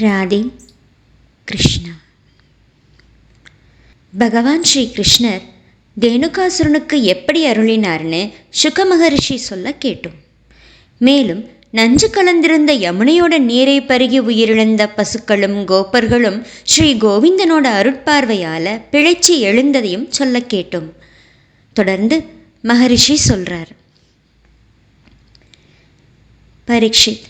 ராதே கிருஷ்ணா பகவான் ஸ்ரீ கிருஷ்ணர் தேனுகாசுரனுக்கு எப்படி அருளினார்னு சுக மகரிஷி சொல்ல கேட்டோம் மேலும் நஞ்சு கலந்திருந்த யமுனையோட நீரை பருகி உயிரிழந்த பசுக்களும் கோப்பர்களும் ஸ்ரீ கோவிந்தனோட அருட்பார்வையால் பிழைச்சி எழுந்ததையும் சொல்ல கேட்டோம் தொடர்ந்து மகரிஷி சொல்றார் பரீட்சித்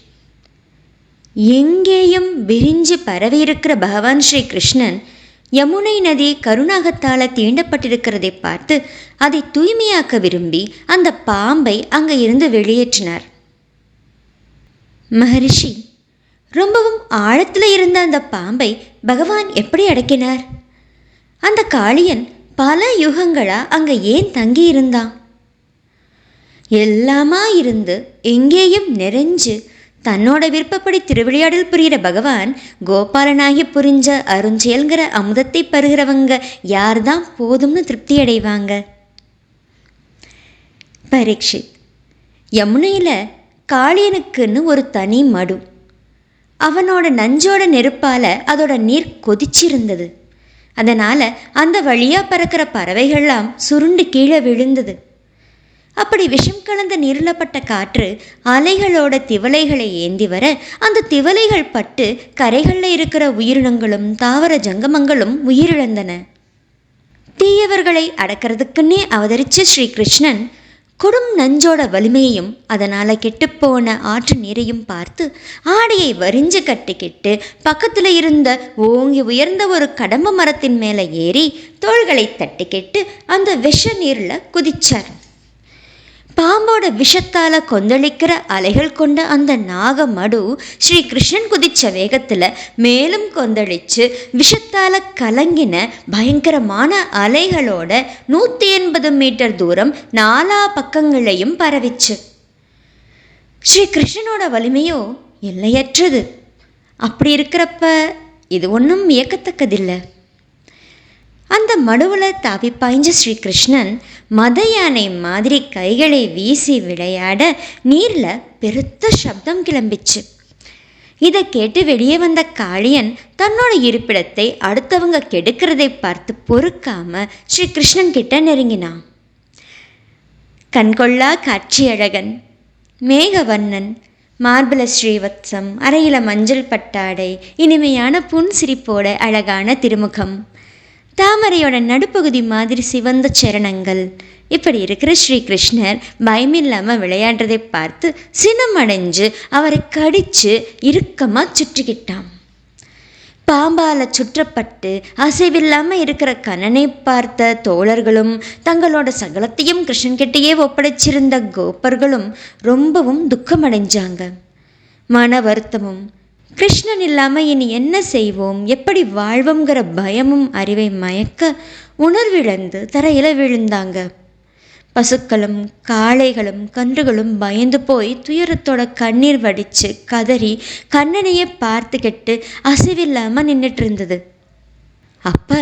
எங்கேயும் விரிஞ்சு பரவியிருக்கிற பகவான் ஸ்ரீ கிருஷ்ணன் யமுனை நதி கருணாகத்தால் தீண்டப்பட்டிருக்கிறதை பார்த்து அதை தூய்மையாக்க விரும்பி அந்த பாம்பை அங்கே இருந்து வெளியேற்றினார். மகரிஷி ரொம்பவும் ஆழத்தில் இருந்த அந்த பாம்பை பகவான் எப்படி அடக்கினார்? அந்த காளியன் பல யுகங்களாக அங்கே ஏன் தங்கி இருந்தான் எல்லாமா இருந்து எங்கேயும் நிறைஞ்சு தன்னோட விருப்பப்படி திருவிளையாடல் புரிகிற பகவான் கோபாலனாகி புரிஞ்ச அருஞ்செயல்கிற அமுதத்தை பருகிறவங்க யார் தான் போதும்னு திருப்தி அடைவாங்க பரீட்சித் யமுனையில் காளியனுக்குன்னு ஒரு தனி மடு. அவனோட நஞ்சோட நெருப்பால் அதோட நீர் கொதிச்சிருந்தது. அதனால் அந்த வழியாக பறக்கிற பறவைகள்லாம் சுருண்டு கீழே விழுந்தது. அப்படி விஷம் கலந்த நீரிலப்பட்ட காற்று அலைகளோட திவலைகளை ஏந்தி வர அந்த திவலைகள் பட்டு கரைகளில் இருக்கிற உயிரினங்களும் தாவர ஜங்கமங்களும் உயிரிழந்தன. தீயவர்களை அடக்கிறதுக்குன்னே அவதரிச்ச ஸ்ரீகிருஷ்ணன் கொடும் நஞ்சோட வலிமையையும் அதனால் கெட்டுப்போன ஆற்று நீரையும் பார்த்து ஆடையை வரிஞ்சு கட்டிக்கிட்டு பக்கத்தில் இருந்த ஓங்கி உயர்ந்த ஒரு கடம்ப மரத்தின் மேலே ஏறி தோள்களை தட்டிக்கிட்டு அந்த விஷ நீரில் குதிச்சார். பாம்போட விஷத்தால கொந்தளிக்கிற அலைகள் கொண்ட அந்த நாக மடு ஸ்ரீ கிருஷ்ணன் குதிச்ச வேகத்துல மேலும் கொந்தளிச்சு விஷத்தால கலங்கின பயங்கரமான அலைகளோட நூத்தி எண்பது மீட்டர் தூரம் நாலா பக்கங்களையும் பரவிச்சு. ஸ்ரீ கிருஷ்ணனோட வலிமையோ எல்லையற்றது. அப்படி இருக்கிறப்ப இது ஒன்றும் இயக்கத்தக்கதில்லை அந்த மடுவில் தாவி பாய்ஞ்ச ஸ்ரீகிருஷ்ணன் மத யானை மாதிரி கைகளை வீசி விளையாட நீரில் பெருத்த சப்தம் கிளம்பிச்சு. இதை கேட்டு வெளியே வந்த காளியன் தன்னோட இருப்பிடத்தை அடுத்தவங்க கெடுக்கிறதை பார்த்து பொறுக்காம ஸ்ரீ கிருஷ்ணன் கிட்ட நெருங்கினான். கண்கொள்ளா காட்சி அழகன் மேகவர்ணன் மார்பல ஸ்ரீவத்சம் அறையில மஞ்சள் பட்டாடை இனிமையான புன் சிரிப்போட அழகான திருமுகம். தாமரையோட நடுப்பகுதி மாதிரி சிவந்த சரணங்கள். இப்படி இருக்கிற ஸ்ரீகிருஷ்ணர் பயமில்லாமல் விளையாடுறதை பார்த்து சினமடைஞ்சு அவரை கடித்து இறுக்கமாக சுற்றிக்கிட்டான். பாம்பால சுற்றப்பட்டு அசைவில்லாமல் இருக்கிற கண்ணனை பார்த்த தோழர்களும் தங்களோட சகலத்தையும் கிருஷ்ணன்கிட்டயே ஒப்படைச்சிருந்த கோப்பர்களும் ரொம்பவும் துக்கமடைஞ்சாங்க. மன வருத்தமும் கிருஷ்ணன் இல்லாமல் இனி என்ன செய்வோம்? எப்படி வாழ்வோங்கிற பயமும் அறிவை மயக்க உணர்விழந்து தரையில் விழுந்தாங்க. பசுக்களும் காளைகளும் கன்றுகளும் பயந்து போய் துயரத்தோட கண்ணீர் வடித்து கதறி கண்ணனையே பார்த்துக்கிட்டு அசைவில்லாமல் நின்றுட்டு இருந்தது. அப்போ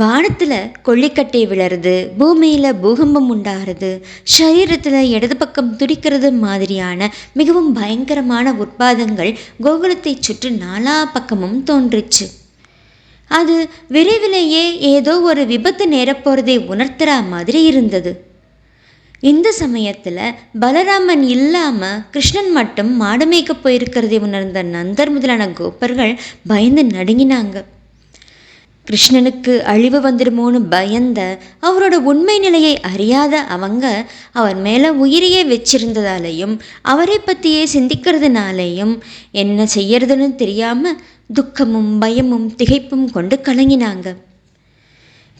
வானத்தில் கொல்லிக்கட்டை விழறது பூமியில் பூகம்பம் உண்டாகிறது சரீரத்தில் இடது பக்கம் துடிக்கிறது மாதிரியான மிகவும் பயங்கரமான உற்பாதங்கள் கோகுலத்தை சுற்றி நாலா பக்கமும் தோன்றுச்சு. அது விரைவிலேயே ஏதோ ஒரு விபத்து நேரப்போகிறதை உணர்த்துற மாதிரி இருந்தது. இந்த சமயத்தில் பலராமன் இல்லாமல் கிருஷ்ணன் மட்டும் மாடு மேய்க்க போயிருக்கிறதை உணர்ந்த நந்தர் முதலான கோப்பர்கள் பயந்து நடுங்கினாங்க. கிருஷ்ணனுக்கு அழிவு வந்துடுமோன்னு பயந்த அவரோட உண்மை நிலையை அறியாத அவங்க அவர் மேலே உயிரையே வச்சிருந்ததாலேயும் அவரை பற்றியே சிந்திக்கிறதுனாலேயும் என்ன செய்யறதுன்னு தெரியாமல் துக்கமும் பயமும் திகைப்பும் கொண்டு கலங்கினாங்க.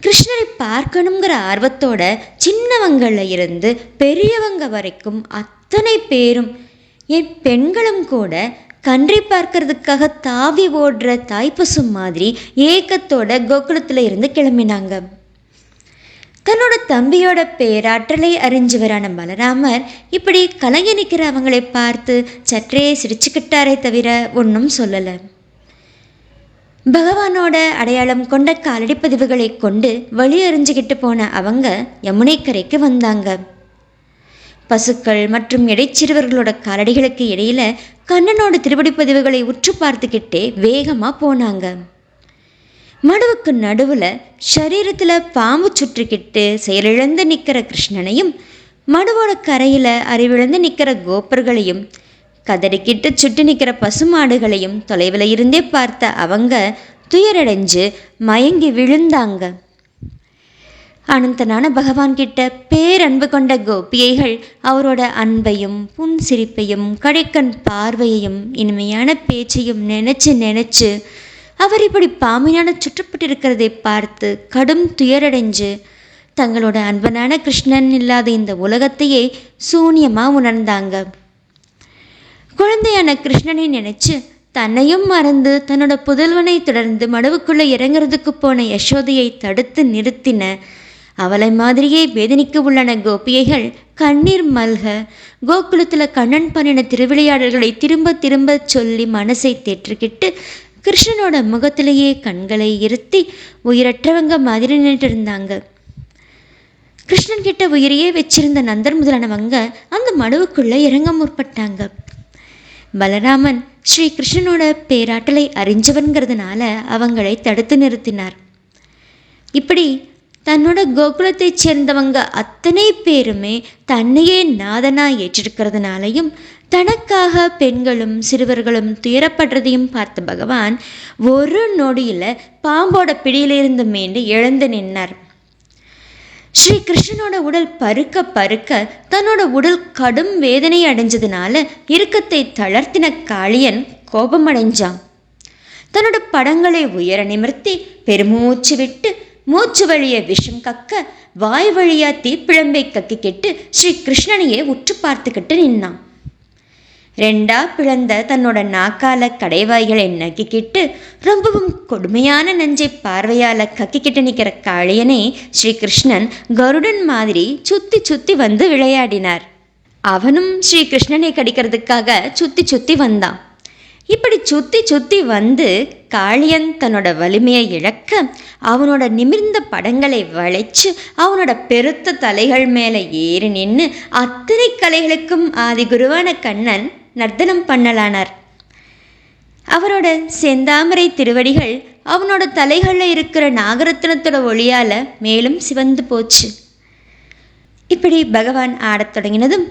கிருஷ்ணரை பார்க்கணுங்கிற ஆர்வத்தோட சின்னவங்களில் இருந்து பெரியவங்க வரைக்கும் அத்தனை பேரும் என் பெண்களும் கூட கன்றை பார்க்கறதுக்காக தாவி ஓடுற தாய்ப்பசு மாதிரி ஏக்கத்தோட கோகுலத்தில் இருந்து கிளம்பினாங்க. தன்னோட தம்பியோட பேராற்றலை அறிஞ்சவரான பலராமர் இப்படி கலங்கி நிற்கிற அவங்களை பார்த்து சற்றே சிரிச்சுக்கிட்டாரே தவிர ஒன்றும் சொல்லலை. பகவானோட அடையாளம் கொண்ட காலடி பதிவுகளை கொண்டு வழி அறிஞ்சுக்கிட்டு போன அவங்க யமுனை கரைக்கு வந்தாங்க. பசுக்கள் மற்றும் இடைச்சிறுவர்களோட காலடிகளுக்கு இடையில கண்ணனோட திருவடி பதிவுகளை உற்று பார்த்துக்கிட்டே வேகமாக போனாங்க. மடுவுக்கு நடுவில் சரீரத்தில் பாம்பு சுற்றிக்கிட்டு செயலிழந்து நிற்கிற கிருஷ்ணனையும் மடுவோட கரையில் அறிவிழந்து நிற்கிற கோப்பர்களையும் கதறிக்கிட்டு சுட்டு நிற்கிற பசுமாடுகளையும் தொலைவில் இருந்தே பார்த்த அவங்க துயரடைஞ்சு மயங்கி விழுந்தாங்க. அனந்தனான பகவான் கிட்ட பேரன்பு கொண்ட கோபியைகள் அவரோட அன்பையும் புன் சிரிப்பையும் கடைக்கண் பார்வையையும் இனிமையான பேச்சையும் நினைச்சு நினைச்சு அவர் இப்படி பாமையான சுற்றப்பட்டிருக்கிறதை பார்த்து கடும் துயரடைஞ்சு தங்களோட அன்பனான கிருஷ்ணன் இல்லாத இந்த உலகத்தையே சூனியமாக உணர்ந்தாங்க. குழந்தையான கிருஷ்ணனை நினைச்சு தன்னையும் மறந்து தன்னோட புதல்வனை தொடர்ந்து மடவுக்குள்ளே இறங்குறதுக்கு போன யசோதையை தடுத்து நிறுத்தின அவளை மாதிரியே வேதனைக்கு உள்ளன கோபியைகள் கண்ணீர் மல்க கோகுலத்தில் கண்ணன் பண்ணின திருவிளையாடல்களை திரும்ப திரும்ப சொல்லி மனசை தேற்றுக்கிட்டு கிருஷ்ணனோட முகத்திலேயே கண்களை இருத்தி உயிரற்றவங்க மாதிரி நின்றுட்டு இருந்தாங்க கிருஷ்ணன் கிட்ட உயிரையே வச்சிருந்த நந்தர் முதலானவங்க அந்த மனுவுக்குள்ளே இறங்க முற்பட்டாங்க. பலராமன் ஸ்ரீ கிருஷ்ணனோட பேராட்டலை அறிஞ்சவன்கிறதுனால அவங்களை தடுத்து நிறுத்தினார். இப்படி தன்னோட கோகுலத்தைச் சேர்ந்தவங்க அத்தனை பேருமே தன்னையே நாதனா ஏற்றிருக்கிறதுனாலையும் தனக்காக பெண்களும் சிறுவர்களும் துயரப்படுறதையும் பார்த்த பகவான் ஒரு நொடியில் பாம்போட பிடியிலிருந்து மீண்டு எழுந்து நின்னார். ஸ்ரீ கிருஷ்ணனோட உடல் பருக்க பருக்க தன்னோட உடல் கடும் வேதனை அடைஞ்சதுனால இறுக்கத்தை தளர்த்தின காளியன் கோபமடைஞ்சான். தன்னோட படங்களை உயர நிமிர்த்தி பெருமூச்சு விட்டு மூச்சு வழிய விஷம் கக்க வாய் வழியா தீப்பிழம்பை கக்கிக்கிட்டு ஸ்ரீ கிருஷ்ணனையே உற்று பார்த்துக்கிட்டு நின்னான். ரெண்டா பிளந்த தன்னோட நாக்கால கடைவாய்களை நக்கிக்கிட்டு ரொம்பவும் கொடுமையான நஞ்சை பார்வையால கக்கிக்கிட்டு நிற்கிற காளியனை ஸ்ரீகிருஷ்ணன் கருடன் மாதிரி சுத்தி சுத்தி வந்து விளையாடினார். அவனும் ஸ்ரீகிருஷ்ணனை கடிக்கிறதுக்காக சுத்தி சுத்தி வந்தான். இப்படி சுத்தி சுத்தி வந்து காளியன் தன்னோட வலிமையை இழக்க அவனோட நிமிர்ந்த படங்களை வளைச்சு அவனோட பெருத்த தலைகள் மேலே ஏறி நின்று அத்தனை கலைகளுக்கும் ஆதி குருவான கண்ணன் நர்த்தனம் பண்ணலானார். அவரோட செந்தாமரை திருவடிகள் அவனோட தலைகளில் இருக்கிற நாகரத்னத்தோட ஒளியால் மேலும் சிவந்து போச்சு. இப்படி பகவான் ஆடத் தொடங்கினதும்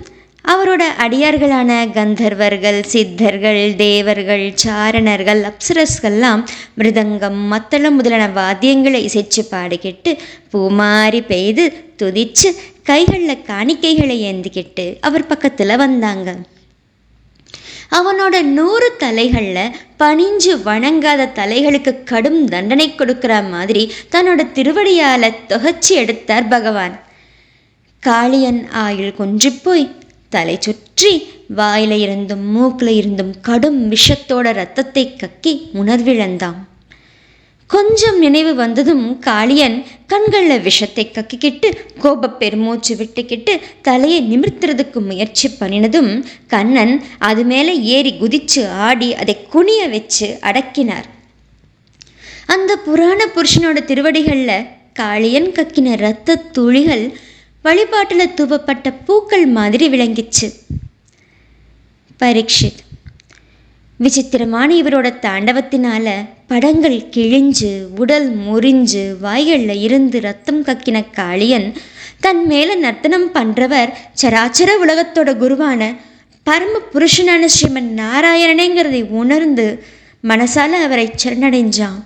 அவரோட அடியார்களான கந்தர்வர்கள் சித்தர்கள் தேவர்கள் சாரணர்கள் அப்சரஸ்கள்லாம் மிருதங்கம் மத்தளம் முதலான வாத்தியங்களை இசைச்சு பாடிக்கிட்டு பூமாரி பெய்து துதிச்சு கைகளில் காணிக்கைகளை ஏந்திக்கிட்டு அவர் பக்கத்தில் வந்தாங்க. அவனோட நூறு தலைகளில் பணிஞ்சு வணங்காத தலைகளுக்கு கடும் தண்டனை கொடுக்குற மாதிரி தன்னோட திருவடியால் தொகைச்சி எடுத்தார் பகவான். காளியன் ஆயுள் கொஞ்சி போய் தலை சுற்றி வாயில இருந்தும் மூக்கில் இருந்தும் கடும் விஷத்தோட ரத்தத்தை கக்கி உணர்விழந்தான். கொஞ்சம் நினைவு வந்ததும் காளியன் கண்களில் விஷத்தை கக்கிக்கிட்டு கோப பெருமூச்சு விட்டுக்கிட்டு தலையை நிமிர்த்துறதுக்கு முயற்சி பண்ணினதும் கண்ணன் அது மேலே ஏறி குதிச்சு ஆடி அதை குனிய வச்சு அடக்கினார். அந்த புராண புருஷனோட திருவடிகளில் காளியன் கக்கின இரத்த துளிகள் வழிபாட்டில் தூவப்பட்ட பூக்கள் மாதிரி விளங்கிச்சு. பரீட்சித். விசித்திரமான இவரோட தாண்டவத்தினால படங்கள் கிழிஞ்சு உடல் முறிஞ்சு வாய்களில் இருந்து ரத்தம் கக்கின காளியன் தன் மேலே நர்த்தனம் பண்ணுறவர் சராச்சர உலகத்தோட குருவான பரம புருஷனான ஸ்ரீமன் நாராயணனேங்கிறதை உணர்ந்து மனசால அவரை சரணடைஞ்சான்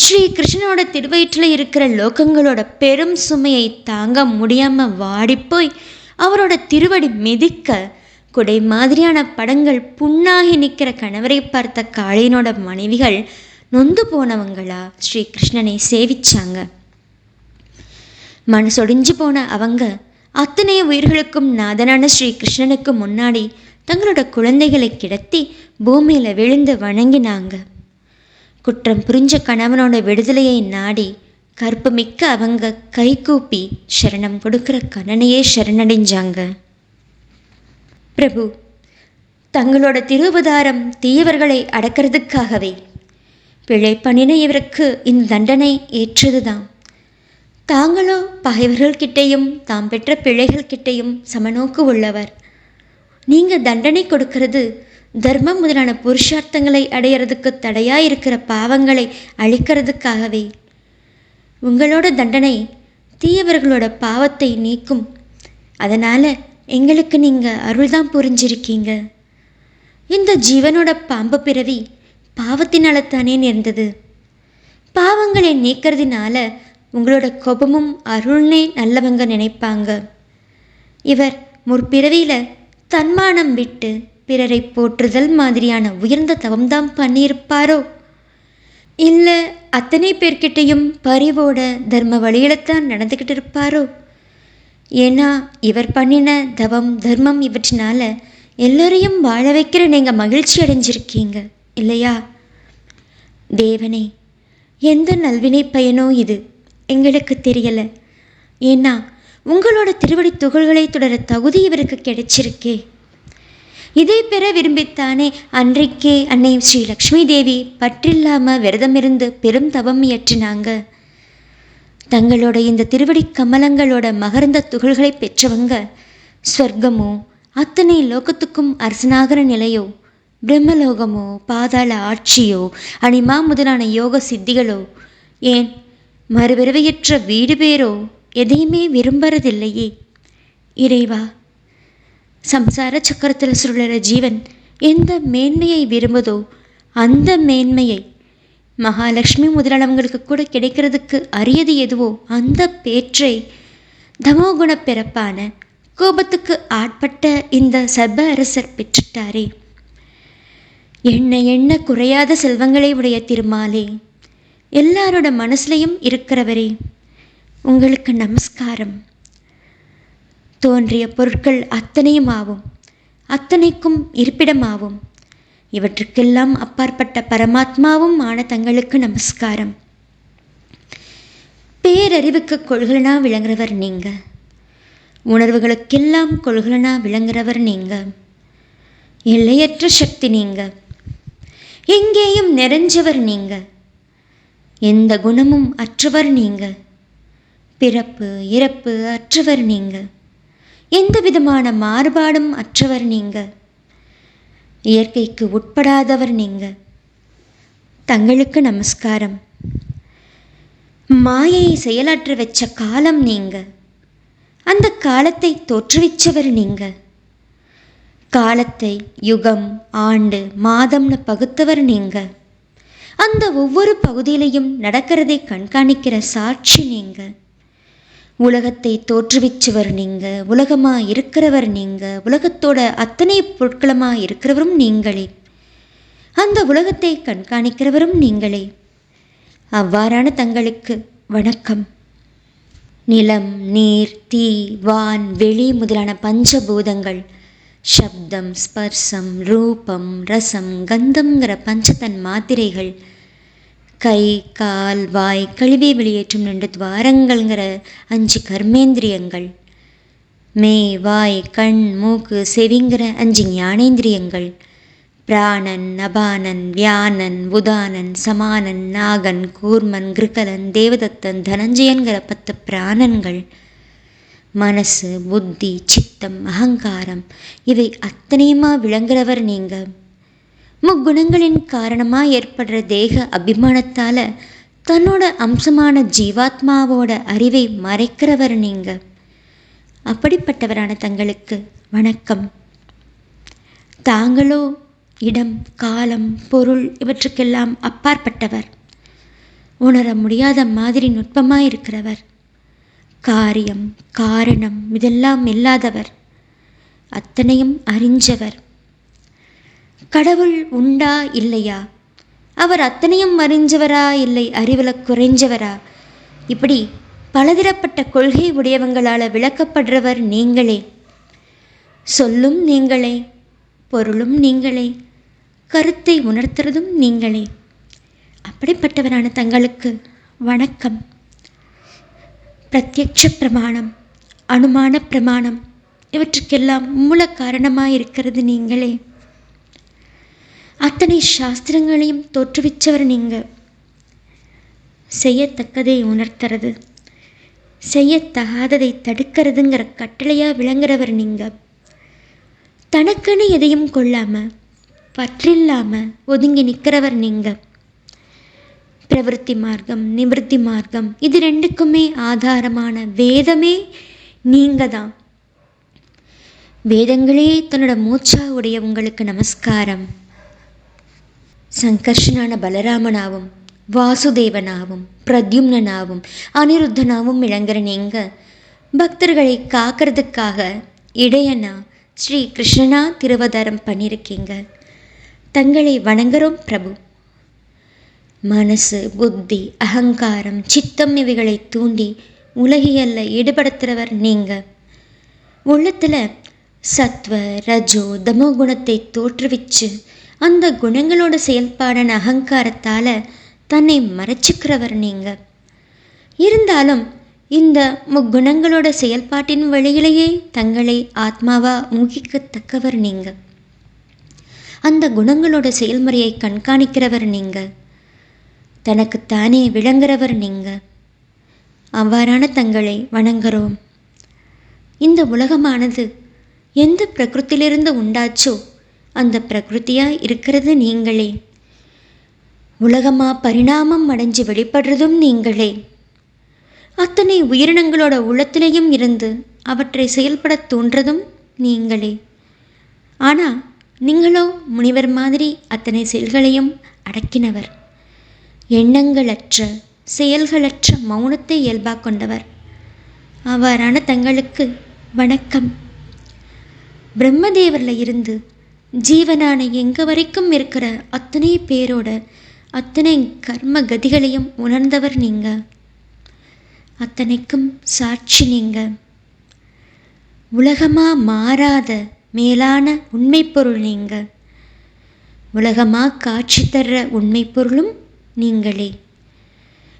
ஸ்ரீ கிருஷ்ணனோட திருவயிற்றில் இருக்கிற லோகங்களோட பெரும் சுமையை தாங்க முடியாமல் வாடிப்போய் அவரோட திருவடி மிதிக்க குடை மாதிரியான படங்கள் புண்ணாகி நிற்கிற கணவரை பார்த்த காளியனோட மனைவிகள் நொந்து போனவங்களா ஸ்ரீ கிருஷ்ணனை சேவிச்சாங்க. மனசொடிஞ்சு போன அவங்க அத்தனை உயிர்களுக்கும் நாதனான ஸ்ரீ கிருஷ்ணனுக்கு முன்னாடி தங்களோட குழந்தைகளை கிடத்தி பூமியில் விழுந்து வணங்கினாங்க. குற்றம் புரிஞ்ச கணவனோட விடுதலையை நாடி கற்பு மிக்க அவங்க கைகூப்பி சரணம் கொடுக்குற கணனையே சரணடைஞ்சாங்க. பிரபு தங்களோட திருவதாரம் தீயவர்களை அடக்கிறதுக்காகவே பிழை பண்ணின இவருக்கு இந்த தண்டனை ஏற்றதுதான். தாங்களோ பகைவர்கள்கிட்டையும் தாம் பெற்ற பிழைகள்கிட்டையும் சமநோக்கு உள்ளவர். நீங்கள் தண்டனை கொடுக்கிறது தர்மம் முதலான புருஷார்த்தங்களை அடையிறதுக்கு தடையாக இருக்கிற பாவங்களை அழிக்கிறதுக்காகவே. உங்களோட தண்டனை தீயவர்களோட பாவத்தை நீக்கும். அதனால் எங்களுக்கு நீங்கள் அருள் தான் புரிஞ்சிருக்கீங்க. இந்த ஜீவனோட பாம்பு பிறவி பாவத்தினால தானே நேர்ந்தது. பாவங்களை நீக்கிறதுனால உங்களோட கோபமும் அருள்னே நல்லவங்க நினைப்பாங்க. இவர் முற்பிறவியில் தன்மானம் விட்டு பிறரை போற்றுதல் மாதிரியான உயர்ந்த தவம்தான் பண்ணியிருப்பாரோ? இல்லை அத்தனை பேர்கிட்டையும் பரிவோட தர்ம வழியில்தான் நடந்துக்கிட்டு இருப்பாரோ ஏன்னா இவர் பண்ணின தவம் தர்மம் இவற்றினால எல்லோரையும் வாழ வைக்கிற நீங்கள் மகிழ்ச்சி அடைஞ்சிருக்கீங்க இல்லையா? தேவனே எந்த நல்வினை பயனோ இது? எங்களுக்கு தெரியலை. ஏன்னா உங்களோட திருவடி துகள்களை தொடர தகுதி இவருக்கு கிடைச்சிருக்கே. இதை பெற விரும்பித்தானே? அன்றைக்கே அன்னை ஸ்ரீ லக்ஷ்மி தேவி பற்றில்லாமல் விரதமிருந்து பெரும் தவம் இயற்றினாங்க. தங்களோட இந்த திருவடி கமலங்களோட மகர்ந்த துகள்களை பெற்றவங்க ஸ்வர்க்கமோ அத்தனை லோகத்துக்கும் அரசனாகிற நிலையோ பிரம்மலோகமோ பாதாள ஆட்சியோ அனிமா முதலான யோக சித்திகளோ ஏன் மறுபிறவையற்ற வீடு பேரோ எதையுமே விரும்புறதில்லையே. இறைவா சம்சார சக்கரத்தில் சுழற ஜீவன் எந்த மேன்மையை விரும்புதோ அந்த மேன்மையை மகாலட்சுமி முதலானவங்களுக்கு கூட கிடைக்கிறதுக்கு அரியது எதுவோ அந்த பேற்றை தமோகுண பிறப்பான கோபத்துக்கு ஆட்பட்ட இந்த சர்ப அரசர் பெற்றுட்டாரே. என்ன என்ன குறையாத செல்வங்களை உடைய திருமாலே எல்லாரோட மனசுலையும் இருக்கிறவரே உங்களுக்கு நமஸ்காரம். தோன்றிய பொருட்கள் அத்தனையும் ஆகும் அத்தனைக்கும் இருப்பிடமாகும் இவற்றுக்கெல்லாம் அப்பாற்பட்ட பரமாத்மாவும் ஆன தங்களுக்கு நமஸ்காரம். பேரறிவுக்கு கொள்கலனா விளங்குறவர் நீங்க. உணர்வுகளுக்கெல்லாம் கொள்கலனா விளங்குறவர் நீங்க. எல்லையற்ற சக்தி நீங்க. எங்கேயும் நிறைஞ்சவர் நீங்க. எந்த குணமும் அற்றவர் நீங்க. பிறப்பு இறப்பு அற்றவர் நீங்கள் எந்த விதமான மாறுபாடும் அற்றவர் நீங்கள் இயற்கைக்கு உட்படாதவர் நீங்கள் தங்களுக்கு நமஸ்காரம். மாயையை செயலாற்ற வச்ச காலம் நீங்க. அந்த காலத்தை தோற்றுவிச்சவர் நீங்க. காலத்தை யுகம் ஆண்டு மாதம்னு பகுத்தவர் நீங்க. அந்த ஒவ்வொரு பகுதியிலையும் நடக்கிறதை கண்காணிக்கிற சாட்சி நீங்கள் உலகத்தை தோற்றுவிச்சவர் நீங்கள் உலகமாக இருக்கிறவர் நீங்கள் உலகத்தோட அத்தனை பொருட்களமாக இருக்கிறவரும் நீங்களே. அந்த உலகத்தை கண்காணிக்கிறவரும் நீங்களே. அவ்வாறான தங்களுக்கு வணக்கம். நிலம் நீர் தீ வான் வெளி முதலான பஞ்சபூதங்கள் சப்தம் ஸ்பர்சம் ரூபம் ரசம் கந்தம்ங்கிற பஞ்சதன் மாத்திரைகள் கை கால் வாய் கழுவி வெளியேற்றும் ரெண்டு துவாரங்கள்ங்கிற அஞ்சு கர்மேந்திரியங்கள். மே வாய் கண் மூக்கு செவிங்கிற அஞ்சு ஞானேந்திரியங்கள். பிராணன் நபானன் வியானன் உதானன் சமானன் நாகன் கூர்மன் கிருக்கலன் தேவதத்தன் தனஞ்சயன்கிற பத்து பிராணன்கள். மனசு புத்தி சித்தம் அகங்காரம் இவை அத்தனையுமா விளங்குறவர் நீங்கள் முக்குணங்களின் காரணமாக ஏற்படுற தேக அபிமானத்தால் தன்னோட அம்சமான ஜீவாத்மாவோட அறிவை மறைக்கிறவர் நீங்கள் அப்படிப்பட்டவரான தங்களுக்கு வணக்கம். தாங்களோ இடம் காலம் பொருள் இவற்றுக்கெல்லாம் அப்பாற்பட்டவர். உணர முடியாத மாதிரி நுட்பமாக இருக்கிறவர். காரியம் காரணம் இதெல்லாம் இல்லாதவர். அத்தனையும் அறிஞ்சவர். கடவுள் உண்டா இல்லையா? அவர் அத்தனையும் அறிஞ்சவரா இல்லை? அறிவில் குறைஞ்சவரா? இப்படி பலதரப்பட்ட கொள்கை உடையவங்களால் விளக்கப்படுறவர் நீங்களே. சொல்லும் நீங்களே பொருளும் நீங்களே கருத்தை உணர்த்துறதும் நீங்களே. அப்படிப்பட்டவரான தங்களுக்கு வணக்கம். பிரத்யட்ச பிரமாணம் அனுமான பிரமாணம் இவற்றுக்கெல்லாம் மூல காரணமாக இருக்கிறது நீங்களே. அத்தனை சாஸ்திரங்களையும் தோற்றுவிச்சவர் நீங்கள் செய்யத்தக்கதை உணர்த்துறது. செய்யத்தகாததை தடுக்கிறதுங்கிற கட்டளையாக விளங்குறவர் நீங்கள் தனக்குன்னு எதையும் கொள்ளாமல் பற்றில்லாமல் ஒதுங்கி நிற்கிறவர் நீங்கள் பிரவருத்தி மார்க்கம் நிவர்த்தி மார்க்கம் இது ரெண்டுக்குமே ஆதாரமான வேதமே நீங்கள் தான் வேதங்களே தன்னோட மூச்சா உடைய உங்களுக்கு நமஸ்காரம். சங்கர்ஷனான பலராமனாவும் வாசுதேவனாவும் பிரத்யும்னனாவும் அனிருத்தனாவும் விளங்குற நீங்கள் பக்தர்களை காக்கிறதுக்காக இடையனா ஸ்ரீ கிருஷ்ணனா திருவதாரம் பண்ணியிருக்கீங்க தங்களை வணங்குறோம் பிரபு மனசு புத்தி அகங்காரம் சித்தம் இவைகளை தூண்டி உலகியல்ல ஈடுபடுத்துகிறவர் நீங்கள் உள்ளத்தில் சத்வ ரஜோ தமோ குணத்தை தோற்றுவிச்சு அந்த குணங்களோட செயல்பாடான அகங்காரத்தால் தன்னை மறைச்சிக்கிறவர் நீங்கள் இருந்தாலும் இந்த முக்குணங்களோட செயல்பாட்டின் வழியிலேயே தங்களை ஆத்மாவா ஊகிக்கத்தக்கவர் நீங்கள் அந்த குணங்களோட செயல்முறையை கண்காணிக்கிறவர் நீங்கள் தனக்குத்தானே விளங்குறவர் நீங்கள் அவ்வாறான தங்களை வணங்குறோம். இந்த உலகமானது எந்த பிரகிருத்திலிருந்து உண்டாச்சோ அந்த பிரகிருத்தியாக இருக்கிறது நீங்களே. உலகமாக பரிணாமம் அடைஞ்சு வெளிப்படுறதும் நீங்களே. அத்தனை உயிரினங்களோட உள்ளத்திலையும் இருந்து அவற்றை செயல்பட தோன்றதும் நீங்களே. ஆனால் நீங்களோ முனிவர் மாதிரி அத்தனை செயல்களையும் அடக்கினவர். எண்ணங்களற்ற செயல்களற்ற மௌனத்தை இயல்பாக கொண்டவர். அவ்வாறான தங்களுக்கு வணக்கம். பிரம்மதேவரில் இருந்து ஜீவனான எங்கே வரைக்கும் இருக்கிற அத்தனை பேரோட அத்தனை கர்ம கதிகளையும் உணர்ந்தவர் நீங்கள் அத்தனைக்கும் சாட்சி நீங்கள் உலகமாக மாறாத மேலான உண்மை பொருள் நீங்கள் உலகமாக காட்சி தர்ற உண்மை பொருளும் நீங்களே.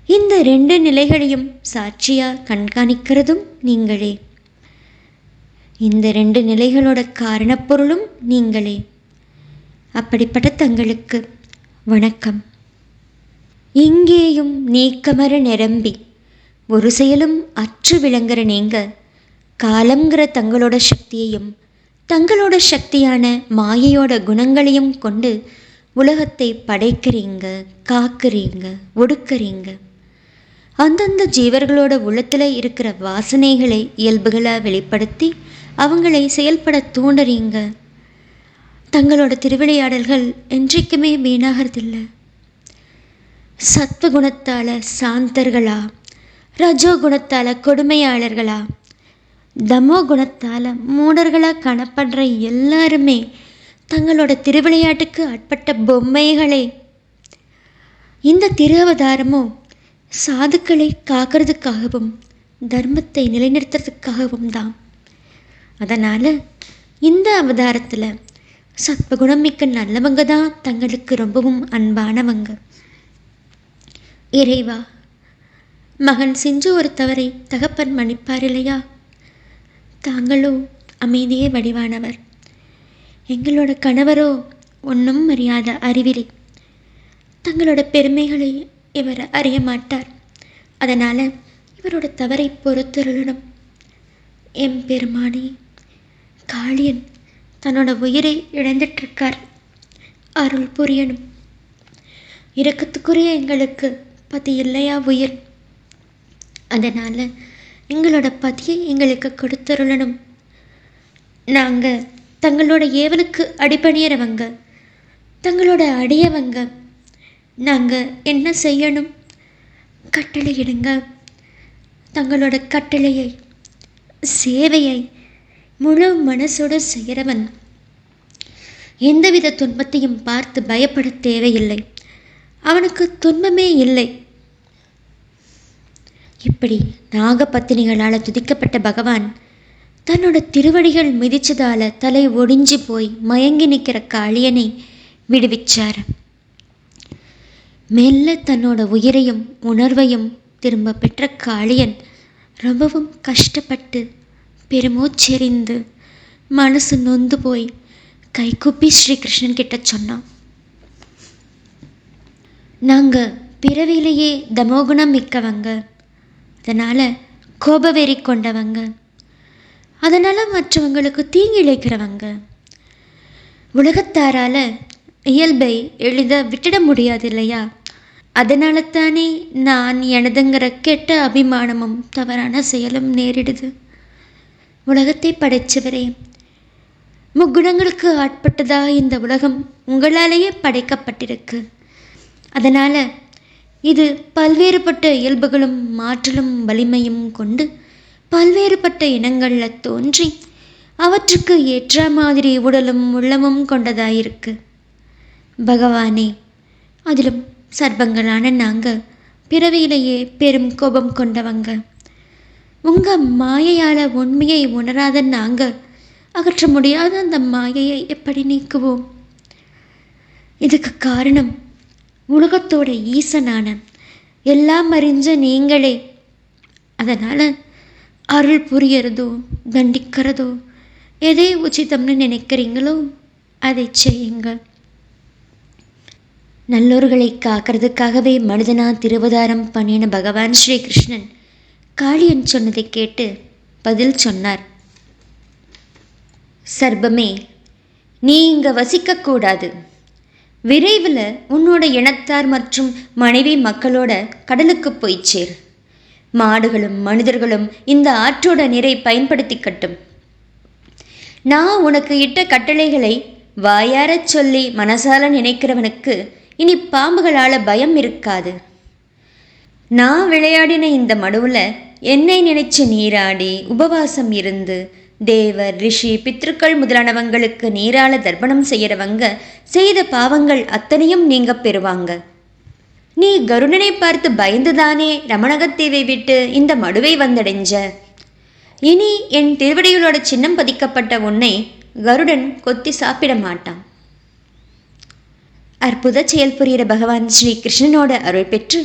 இந்த ரெண்டு நிலைகளையும் சாட்சியாக கண்காணிக்கிறதும் நீங்களே. இந்த ரெண்டு நிலைகளோட காரணப்பொருளும் நீங்களே. அப்படிப்பட்ட தங்களுக்கு வணக்கம். இங்கேயும் நீக்கமர நிரம்பி ஒரு செயலும் அற்று விளங்குற நீங்க காலங்கிற தங்களோட சக்தியையும் தங்களோட சக்தியான மாயையோட குணங்களையும் கொண்டு உலகத்தை படைக்கிறீங்க காக்குறீங்க ஒடுக்குறீங்க. அந்தந்த ஜீவர்களோட உள்ளத்தில் இருக்கிற வாசனைகளை இயல்புகளாக வெளிப்படுத்தி அவங்களை செயல்பட தூண்டுறீங்க. தங்களோட திருவிளையாடல்கள் என்றைக்குமே வீணாகிறதில்லை. சத்வகுணத்தால் சாந்தர்களா? ரஜோ குணத்தால் கொடுமையாளர்களா? தமோ குணத்தால் மூடர்களாக காணப்படுற எல்லாருமே தங்களோட திருவிளையாட்டுக்கு அட்பட்ட பொம்மைகளே. இந்த திரு அவதாரமும் சாதுக்களை காக்கிறதுக்காகவும் தர்மத்தை நிலைநிறுத்துறதுக்காகவும் தான். அதனால் இந்த அவதாரத்தில் சத்வகுணம் மிக்க நல்லவங்க தான் தங்களுக்கு ரொம்பவும் அன்பானவங்க. இறைவா மகன் செஞ்ச ஒரு தவறை தகப்பன் மன்னிப்பார் இல்லையா? தாங்களோ அமைதியே வடிவானவர். எங்களோட கணவரோ ஒன்றும் அறியாத அறிவிலி. தங்களோட பெருமைகளை இவர் அறிய மாட்டார். அதனால் இவரோட தவறை பொறுத்தருளணும். எம் பெருமானி காளியன் தன்னோட உயிரை இழந்துட்டுருக்கார். அருள் புரியணும். இறக்கத்துக்குரிய எங்களுக்கு பதி இல்லையா உயிர்? அதனால் எங்களோட பதியை எங்களுக்கு கொடுத்தருளணும். நாங்கள் தங்களோட ஏவலுக்கு அடிபணியறவங்க தங்களோட அடியவங்க நாங்கள் என்ன செய்யணும்? கட்டளையிடுங்க தங்களோட கட்டளையை சேவையை முழு மனசோடு செய்கிறவன் எந்தவித துன்பத்தையும் பார்த்து பயப்பட தேவையில்லை. அவனுக்கு துன்பமே இல்லை. இப்படி நாகப்பத்தினிகளால் துதிக்கப்பட்ட பகவான் தன்னோட திருவடிகள் மிதிச்சதால தலை ஒடிஞ்சு போய் மயங்கி நிற்கிற காளியனை விடுவிச்சார். மெல்ல தன்னோட உயிரையும் உணர்வையும் திரும்ப பெற்ற காளியன் ரொம்பவும் கஷ்டப்பட்டு பெருமூச்செறிந்து மனசு நொந்து போய் கைகூப்பி ஸ்ரீகிருஷ்ணன் கிட்ட சொன்னான். நாங்கள் பிறவிலேயே தமோகுணம் மிக்கவங்க. அதனால் கோபவெறி கொண்டவங்க. அதனால் மற்றவங்களுக்கு தீங்கு இழைக்கிறவங்க. உலகத்தாரால் இயல்பை எளித விட்டுட முடியாது இல்லையா? அதனால தானே நான் எனதுங்கிற கெட்ட அபிமானமும் தவறான செயலும் நேரிடுது. உலகத்தை படைச்சவரே. முக்குணங்களுக்கு ஆட்பட்டதா இந்த உலகம் உங்களாலேயே படைக்கப்பட்டிருக்கு. அதனால் இது பல்வேறுபட்ட இயல்புகளும் மாற்றலும் வலிமையும் கொண்டு பல்வேறுபட்ட இனங்களில் தோன்றி அவற்றுக்கு ஏற்ற மாதிரி உடலும் உள்ளமும் கொண்டதாயிருக்கு. பகவானே அதிலும் சர்ப்பங்களான நாங்கள் பிறவியிலேயே பெரும் கோபம் கொண்டவங்க. உங்கள் மாயையால் உண்மையை உணராத நாங்கள் அகற்ற முடியாத அந்த மாயையை எப்படி நீக்குவோம்? இதுக்கு காரணம் உலகத்தோட ஈசனான எல்லாம் அறிஞ்ச நீங்களே. அதனால் அருள் புரியறதோ தண்டிக்கிறதோ எதை உச்சிதம்னு நினைக்கிறீங்களோ அதை செய்யுங்க நல்லோர்களை காக்கிறதுக்காகவே மனிதனா திருவதாரம் பண்ணின பகவான் ஸ்ரீகிருஷ்ணன் காளியன் சொன்னதை கேட்டு பதில் சொன்னார். சர்பமே நீ இங்கே வசிக்கக்கூடாது விரைவில் உன்னோட இனத்தார் மற்றும் மனைவி மக்களோட கடலுக்கு போய்ச்சேர் சேர். மாடுகளும் மனிதர்களும் இந்த ஆற்றோட நீரை பயன்படுத்திக்கட்டும் நான் உனக்கு இட்ட கட்டளைகளை வாயாரச் சொல்லி மனசால நினைக்கிறவனுக்கு இனி பாம்புகளால் பயம் இருக்காது. நான் விளையாடின இந்த மடுவில் என்னை நினைச்சு நீராடி உபவாசம் இருந்து தேவர் ரிஷி பித்ருக்கள் முதலானவங்களுக்கு நீரால தர்ப்பணம் செய்கிறவங்க செய்த பாவங்கள் அத்தனையும் நீங்க பெறுவாங்க. நீ கருடனை பார்த்து பயந்துதானே ரமணகத்தீவை விட்டு இந்த மடுவை வந்தடைஞ்ச? இனி என் திருவடிகளோட சின்னம் பதிக்கப்பட்ட உன்னை கருடன் கொத்தி சாப்பிட மாட்டான். அற்புத செயல் புரிகிற பகவான் ஸ்ரீ கிருஷ்ணனோட அருள் பெற்று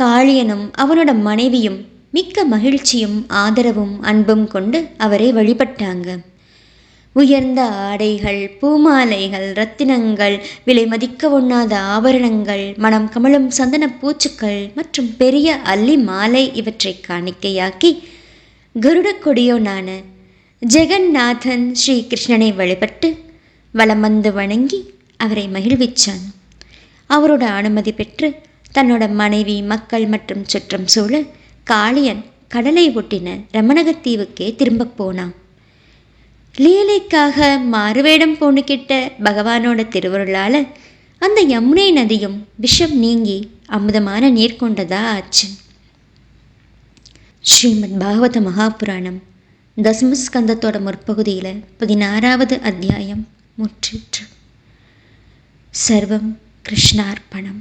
காளியனும் அவனோட மனைவியும் மிக்க மகிழ்ச்சியும் ஆதரவும் அன்பும் கொண்டு அவரை வழிபட்டாங்க. உயர்ந்த ஆடைகள் பூமாலைகள் ரத்தினங்கள் விலை மதிக்க ஒண்ணாத ஆபரணங்கள் மனம் கமலும் சந்தன பூச்சுக்கள் மற்றும் பெரிய அல்லி மாலை இவற்றை காணிக்கையாக்கி கருட கொடியோனான ஜெகந்நாதன் ஸ்ரீ கிருஷ்ணனை வழிபட்டு வலம் வந்து வணங்கி அவரை மகிழ்விச்சான். அவரோட அனுமதி பெற்று தன்னோட மனைவி மக்கள் மற்றும் சுற்றம் சூழ காளியன் கடலை ஒட்டின ரமணகத்தீவுக்கே திரும்ப போனான். லீலைக்காக மாறுவேடம் போனுக்கிட்ட பகவானோட திருவருளால் அந்த யமுனை நதியும் விஷம் நீங்கி அமுதமான நீர் கொண்டதா ஆச்சு. ஸ்ரீமத் பாகவத மகாபுராணம் தசமஸ்கந்தத்தோட முற்பகுதியில் பதினாறாவது அத்தியாயம் முற்றிற்று. சர்வம் கிருஷ்ணார்ப்பணம்.